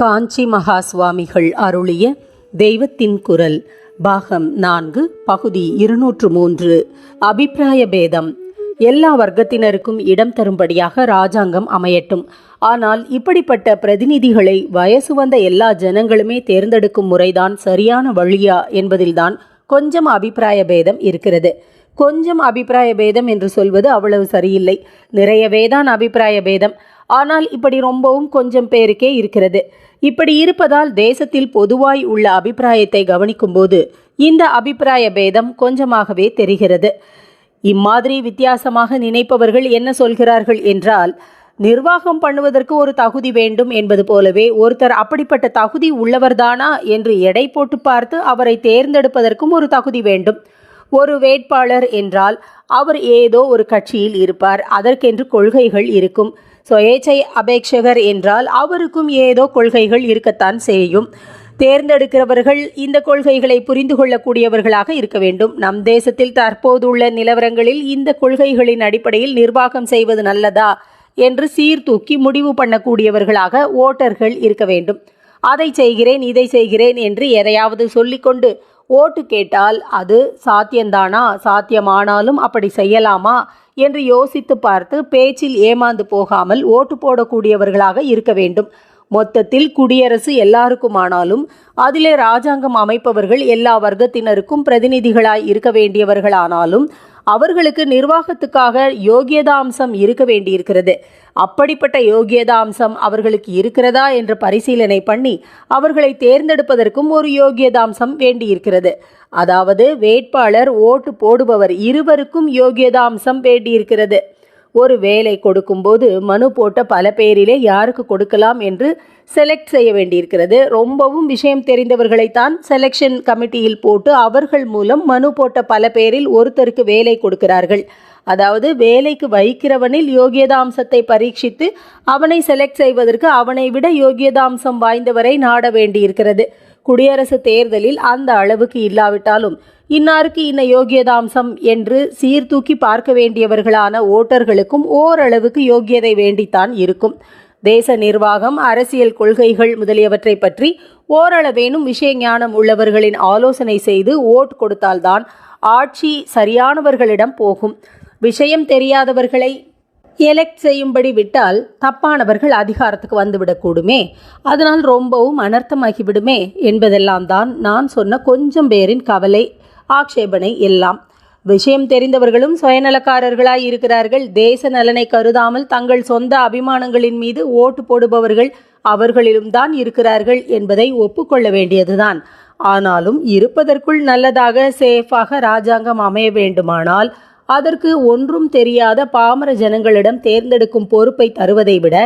காஞ்சி மகா சுவாமிகள் அருளிய தெய்வத்தின் குரல் பாகம் நான்கு பகுதி இருநூற்று மூன்று. அபிப்பிராய பேதம். எல்லா வர்க்கத்தினருக்கும் இடம் தரும்படியாக ராஜாங்கம் அமையட்டும். ஆனால் இப்படிப்பட்ட பிரதிநிதிகளை வயசு வந்த எல்லா ஜனங்களுமே தேர்ந்தெடுக்கும் முறைதான் சரியான வழியா என்பதில்தான் கொஞ்சம் அபிப்பிராய பேதம் இருக்கிறது. கொஞ்சம் அபிப்பிராய பேதம் என்று சொல்வது அவ்வளவு சரியில்லை. நிறையவேதான் அபிப்பிராய பேதம். ஆனால் இப்படி ரொம்பவும் கொஞ்சம் பேருக்கே இருக்கிறது. இப்படி இருப்பதால் தேசத்தில் பொதுவாய் உள்ள அபிப்பிராயத்தை கவனிக்கும்போது இந்த அபிப்பிராய பேதம் கொஞ்சமாகவே தெரிகிறது. இம்மாதிரி வித்தியாசமாக நினைப்பவர்கள் என்ன சொல்கிறார்கள் என்றால் நிர்வாகம் பண்ணுவதற்கு ஒரு தகுதி வேண்டும் என்பது போலவே ஒருத்தர் அப்படிப்பட்ட தகுதி உள்ளவர்தானா என்று எடை போட்டு பார்த்து அவரை தேர்ந்தெடுப்பதற்கும் ஒரு தகுதி வேண்டும். ஒரு வேட்பாளர் என்றால் அவர் ஏதோ ஒரு கட்சியில் இருப்பார் அதற்கென்று கொள்கைகள் இருக்கும். சுயேச்சை அபேட்சகர் என்றால் அவருக்கும் ஏதோ கொள்கைகள் இருக்கத்தான் செய்யும். தேர்ந்தெடுக்கிறவர்கள் இந்த கொள்கைகளை புரிந்து கொள்ளக்கூடியவர்களாக இருக்க வேண்டும். நம் தேசத்தில் தற்போதுள்ள நிலவரங்களில் இந்த கொள்கைகளின் அடிப்படையில் நிர்வாகம் செய்வது நல்லதா என்று சீர்தூக்கி முடிவு பண்ணக்கூடியவர்களாக ஓட்டர்கள் இருக்க வேண்டும். அதை செய்கிறேன் இதை செய்கிறேன் என்று எதையாவது சொல்லிக்கொண்டு ஓட்டு கேட்டால் அது சாத்தியந்தானா சாத்தியமானாலும் அப்படி செய்யலாமா? என்று யோசித்து பார்த்து பேச்சில் ஏமாந்து போகாமல் ஓட்டு போடக்கூடியவர்களாக இருக்க வேண்டும். மொத்தத்தில் குடியரசு எல்லாருக்குமானாலும் அதிலே ராஜாங்கம் அமைப்பவர்கள் எல்லா வர்க்கத்தினருக்கும் பிரதிநிதிகளாய் இருக்க வேண்டியவர்களானாலும் அவர்களுக்கு நிர்வாகத்துக்காக யோகியதாம்சம் இருக்க வேண்டியிருக்கிறது. அப்படிப்பட்ட யோகியதா அம்சம் அவர்களுக்கு இருக்கிறதா என்று பரிசீலனை பண்ணி அவர்களை தேர்ந்தெடுப்பதற்கும் ஒரு யோகியதாம்சம் வேண்டியிருக்கிறது. அதாவது வேட்பாளர் ஓட்டு போடுபவர் இருவருக்கும் யோகியதாம்சம் வேண்டியிருக்கிறது. ஒரு வேலை கொடுக்கும்போது மனு போட்ட பல பேரிலே யாருக்கு கொடுக்கலாம் என்று செலக்ட் செய்ய வேண்டியிருக்கிறது. ரொம்பவும் விஷயம் தெரிந்தவர்களைத்தான் செலெக்ஷன் கமிட்டியில் போட்டு அவர்கள் மூலம் மனு போட்ட பல பேரில் ஒருத்தருக்கு வேலை கொடுக்கிறார்கள். அதாவது வேலைக்கு வைக்கிறவனில் யோகியதாம்சத்தை பரீட்சித்து அவனை செலக்ட் செய்வதற்கு அவனை விட யோகியதாம்சம் வாய்ந்தவரை நாட வேண்டியிருக்கிறது. குடியரசு தேர்தலில் அந்த அளவுக்கு இல்லாவிட்டாலும் இன்னாருக்கு இன்ன யோகியதாம்சம் என்று சீர்தூக்கி பார்க்க வேண்டியவர்களான ஓட்டர்களுக்கும் ஓரளவுக்கு யோகியதை வேண்டித்தான் இருக்கும். தேச நிர்வாகம் அரசியல் கொள்கைகள் முதலியவற்றை பற்றி ஓரளவேனும் விஷய ஞானம் உள்ளவர்களின் ஆலோசனை செய்து ஓட் கொடுத்தால்தான் ஆட்சி சரியானவர்களிடம் போகும். விஷயம் தெரியாதவர்களை எலெக்ட் செய்யும்படி விட்டால் தப்பானவர்கள் அதிகாரத்துக்கு வந்துவிடக்கூடுமே. அதனால் ரொம்பவும் அனர்த்தமாகிவிடுமே என்பதெல்லாம் தான் நான் சொன்ன கொஞ்சம் பேரின் கவலை ஆக்ஷேபனை எல்லாம். விஷயம் தெரிந்தவர்களும் சுயநலக்காரர்களாய் இருக்கிறார்கள். தேச நலனை கருதாமல் தங்கள் சொந்த அபிமானங்களின் மீது ஓட்டு போடுபவர்கள் அவர்களிலும் தான் இருக்கிறார்கள் என்பதை ஒப்புக்கொள்ள வேண்டியதுதான். ஆனாலும் இருப்பதற்குள் நல்லதாக சேஃபாக ராஜாங்கம் அமைய வேண்டுமானால் அதற்கு ஒன்றும் தெரியாத பாமர ஜனங்களிடம் தேர்ந்தெடுக்கும் பொறுப்பை தருவதை விட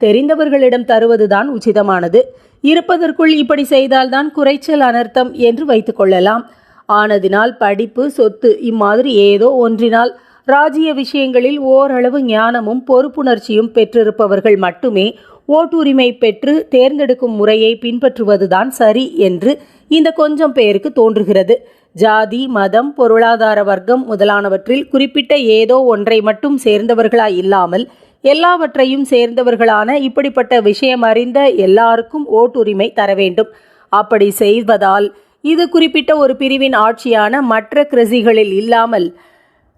தெரிந்தவர்களிடம் தருவதுதான் உச்சிதமானது. இருப்பதற்குள் இப்படி செய்தால்தான் குறைச்சல் அனர்த்தம் என்று வைத்துக்கொள்ளலாம் ஆனதினால் படிப்பு சொத்து இம்மாதிரி ஏதோ ஒன்றினால் ராஜ்ய விஷயங்களில் ஓரளவு ஞானமும் பொறுப்புணர்ச்சியும் பெற்றிருப்பவர்கள் மட்டுமே ஓட்டுரிமை பெற்று தேர்ந்தெடுக்கும் முறையை பின்பற்றுவதுதான் சரி என்று இந்த கொஞ்சம் பேருக்கு தோன்றுகிறது. ஜாதி மதம் பொருளாதார வர்க்கம் முதலானவற்றில் குறிப்பிட்ட ஏதோ ஒன்றை மட்டும் சேர்ந்தவர்களாய் இல்லாமல் எல்லாவற்றையும் சேர்ந்தவர்களான இப்படிப்பட்ட விஷயம் அறிந்த எல்லாருக்கும் ஓட்டுரிமை தர வேண்டும். அப்படி செய்வதால் இது குறிப்பிட்ட ஒரு பிரிவின் ஆட்சியான மற்ற கிரசிகளில் இல்லாமல்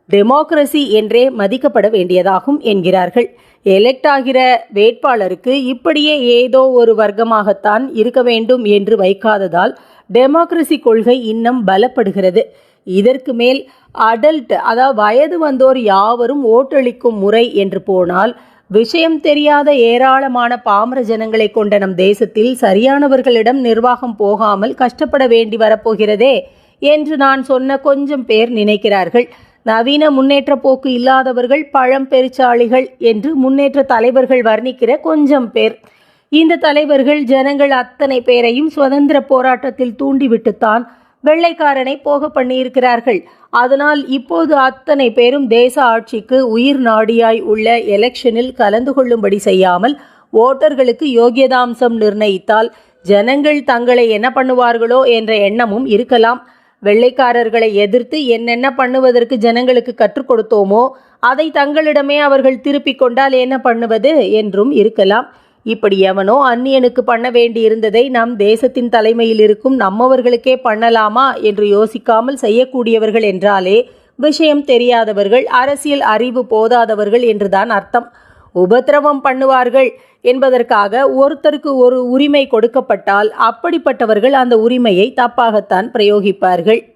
டெமோக்ரசி என்றே மதிக்கப்பட வேண்டியதாகும் என்கிறார்கள். எலெக்ட் ஆகிற வேட்பாளருக்கு இப்படியே ஏதோ ஒரு வர்க்கமாகத்தான் இருக்க வேண்டும் என்று வைக்காததால் டெமோக்ரசி கொள்கை இன்னும் பலப்படுகிறது. இதற்கு மேல் அடல்ட் அதாவது வயது வந்தோர் யாவரும் ஓட்டளிக்கும் முறை என்று போனால் விஷயம் தெரியாத ஏராளமான பாமர ஜனங்களை கொண்ட நம் தேசத்தில் சரியானவர்களிடம் நிர்வாகம் போகாமல் கஷ்டப்பட வேண்டி வரப்போகிறதே என்று நான் சொன்ன கொஞ்சம் பேர் நினைக்கிறார்கள். நவீன முன்னேற்ற போக்கு இல்லாதவர்கள் பழம் பெருச்சாளிகள் என்று முன்னேற்ற தலைவர்கள் வர்ணிக்கிற கொஞ்சம் பேர். இந்த தலைவர்கள் ஜனங்கள் அத்தனை பேரையும் சுதந்திர போராட்டத்தில் தூண்டிவிட்டுத்தான் வெள்ளைக்காரனை போக பண்ணியிருக்கிறார்கள். அதனால் இப்போது அத்தனை பேரும் தேச ஆட்சிக்கு உயிர் நாடியாய் உள்ள எலெக்ஷனில் கலந்து கொள்ளும்படி செய்யாமல் ஓட்டர்களுக்கு யோகியதாம்சம் நிர்ணயித்தால் ஜனங்கள் தங்களை என்ன பண்ணுவார்களோ என்ற எண்ணமும் இருக்கலாம். வெள்ளைக்காரர்களை எதிர்த்து என்னென்ன பண்ணுவதற்கு ஜனங்களுக்கு கற்றுக் கொடுத்தோமோ அதை தங்களிடமே அவர்கள் திருப்பிக் கொண்டால் என்ன பண்ணுவது என்றும் இருக்கலாம். இப்படி எவனோ அந்நியனுக்கு பண்ண வேண்டியிருந்ததை நம் தேசத்தின் தலைமையில் இருக்கும் நம்மவர்களுக்கே பண்ணலாமா என்று யோசிக்காமல் செய்யக்கூடியவர்கள் என்றாலே விஷயம் தெரியாதவர்கள் அரசியல் அறிவு போதாதவர்கள் என்றுதான் அர்த்தம். உபத்திரவம் பண்ணுவார்கள் என்பதற்காக ஒருத்தருக்கு ஒரு உரிமை கொடுக்கப்பட்டால் அப்படிப்பட்டவர்கள் அந்த உரிமையை தப்பாகத்தான் பிரயோகிப்பார்கள்.